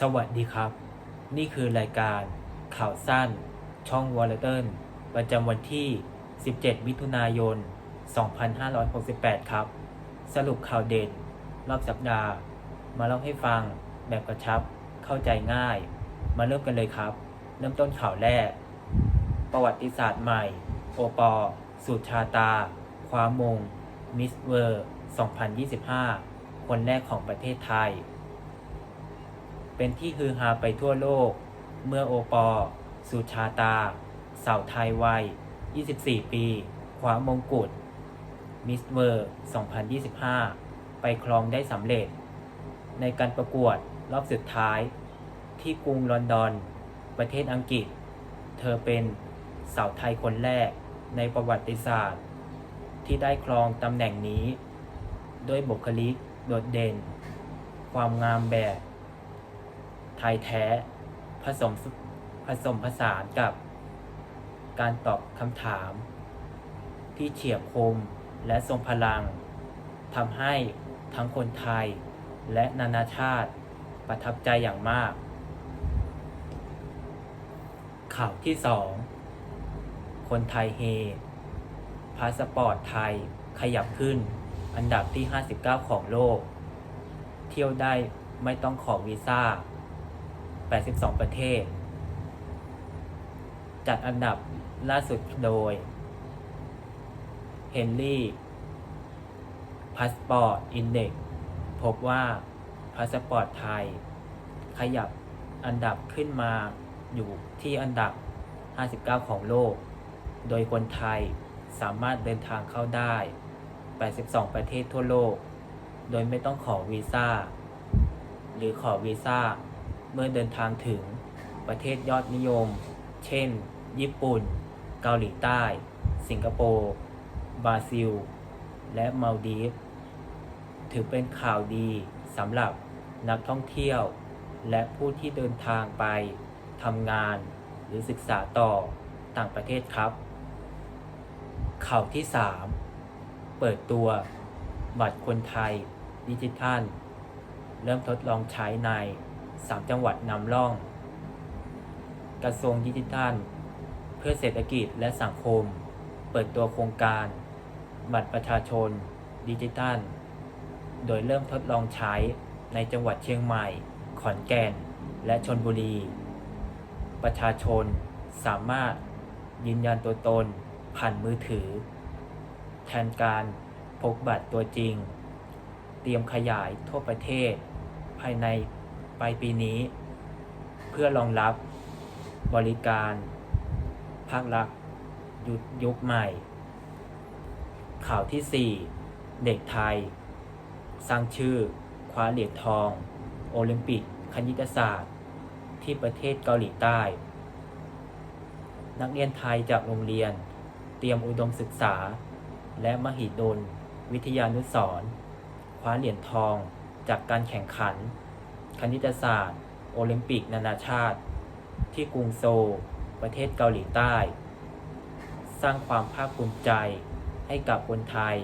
สวัสดีครับ นี่คือรายการข่าวสั้น ช่องวอลเลนประจำวันที่ 17 มิถุนายน 2568 ครับ สรุปข่าวเด่น รอบสัปดาห์ มาเล่าให้ฟังแบบกระชับเข้าใจง่าย มาเริ่มกันเลยครับ เริ่มต้นข่าวแรก ประวัติศาสตร์ใหม่ โอปอสุชาตา คว้ามง มิสเวอร์ 2025 คนแรกของประเทศไทย เป็นที่ฮือฮาไปทั่วโลก เมื่อโอปอ สุชาตา สาวไทยวัย 24 ปีคว้ามงกุฎมิสเวอร์ 2025 ไปครองได้สำเร็จ ในการประกวดรอบสุดท้าย ที่กรุงลอนดอน ประเทศอังกฤษ เธอเป็นสาวไทยคนแรกในประวัติศาสตร์ ที่ได้ครองตำแหน่งนี้ ด้วยบุคลิกโดดเด่น ความงามแบบ ไทยแท้ผสมผสมผสานกับการตอบคำถาม ที่เฉียบคมและทรงพลังทำให้ทั้งคนไทยและนานาชาติประทับใจอย่างมาก ข่าวที่สองคนไทยเฮพาสปอร์ตไทยขยับขึ้นอันดับที่ 59 ของโลก เที่ยวได้ไม่ต้องขอวีซ่า 82 ประเทศ จัดอันดับล่าสุดโดย Henry Passport Index พบว่าพาสปอร์ตไทย ขยับอันดับขึ้นมาอยู่ที่อันดับ 59 ของโลก โดยคนไทยสามารถเดินทางเข้าได้ 82 ประเทศทั่วโลก โดยไม่ต้องขอวีซ่า หรือขอวีซ่า เมื่อเดินทางถึงประเทศยอดนิยม เช่น ญี่ปุ่น เกาหลีใต้ สิงคโปร์บราซิล และมาลดีฟส์ถือเป็นข่าวดีสำหรับนักท่องเที่ยว และผู้ที่เดินทางไปทำงานหรือศึกษาต่อต่างประเทศครับ ข่าวที่ 3 เปิดตัวบัตรคนไทยดิจิทัล เริ่มทดลองใช้ใน 3 จังหวัดนำร่อง กระทรวงดิจิทัล เพื่อเศรษฐกิจและสังคม เปิดตัวโครงการ บัตรประชาชน ดิจิทัล โดยเริ่มทดลองใช้ในจังหวัดเชียงใหม่ ขอนแก่น และชนบุรี ประชาชนสามารถยืนยันตัวตนผ่านมือถือ แทนการพกบัตรตัวจริง เตรียมขยายทั่วประเทศ ภายใน ปลายปีนี้ เพื่อรองรับบริการภาครัฐยุยุคใหม่ ข่าวที่ 4 เด็กไทย สร้างชื่อ คว้าเหรียญทอง โอลิมปิก คณิตศาสตร์ ที่ประเทศเกาหลีใต้ นักเรียนไทยจากโรงเรียน เตรียมอุดมศึกษา และมหิดล วิทยานุสรคว้าเหรียญทองจากการแข่งขัน คณิตศาสตร์ โอลิมปิกนานาชาติ ที่กรุงโซลประเทศเกาหลีใต้ สร้างความภาคภูมิใจให้กับคนไทย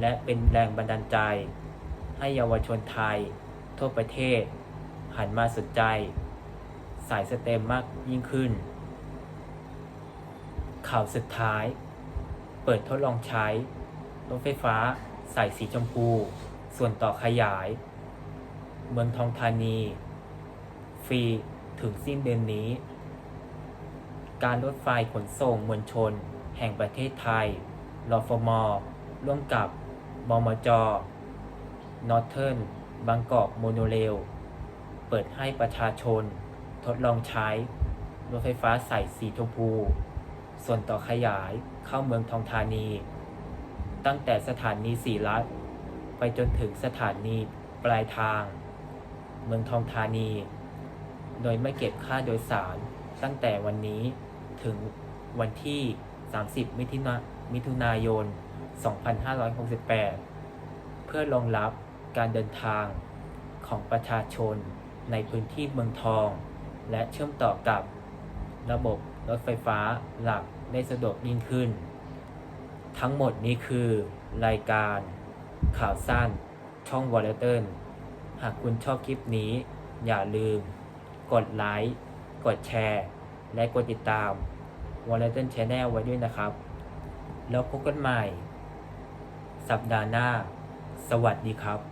และเป็นแรงบันดาลใจ ให้เยาวชนไทย ทั่วประเทศ หันมาสนใจ สายสเต็มมากยิ่งขึ้น ข่าวสุดท้าย เปิดทดลองใช้ รถไฟฟ้าสายสีชมพู ส่วนต่อขยาย เมืองทองธานี ฟรีถึงสิ้นเดือนนี้ การรถไฟขนส่งมวลชน แห่งประเทศไทยรฟม ร่วมกับบมจ Northern บางกอกโมโนเรล เปิดให้ประชาชน ทดลองใช้ รถไฟฟ้าสายสีชมพู ส่วนต่อขยายเข้าเมืองทองธานี ตั้งแต่สถานีสีรัฐ ไปจนถึงสถานีปลายทาง เมืองทองธานี โดยไม่เก็บค่าโดยสารตั้งแต่วันนี้ถึงวันที่ 30 มิถุนามิถุนายน 2568 เพื่อรองรับการเดินทางของประชาชนในพื้นที่เมืองทอง และเชื่อมต่อกับระบบรถไฟฟ้าหลักได้สะดวกยิ่งขึ้น ทั้งหมดนี้คือรายการข่าวสั้นช่องวอลเลเต r หากคุณชอบคลิปนี้ อย่าลืม กดไลค์ กดแชร์ และกดติดตาม w a l l e t o n Channel ไว้ด้วยนะครับ แล้วพบกันใหม่ สัปดาห์หน้า สวัสดีครับ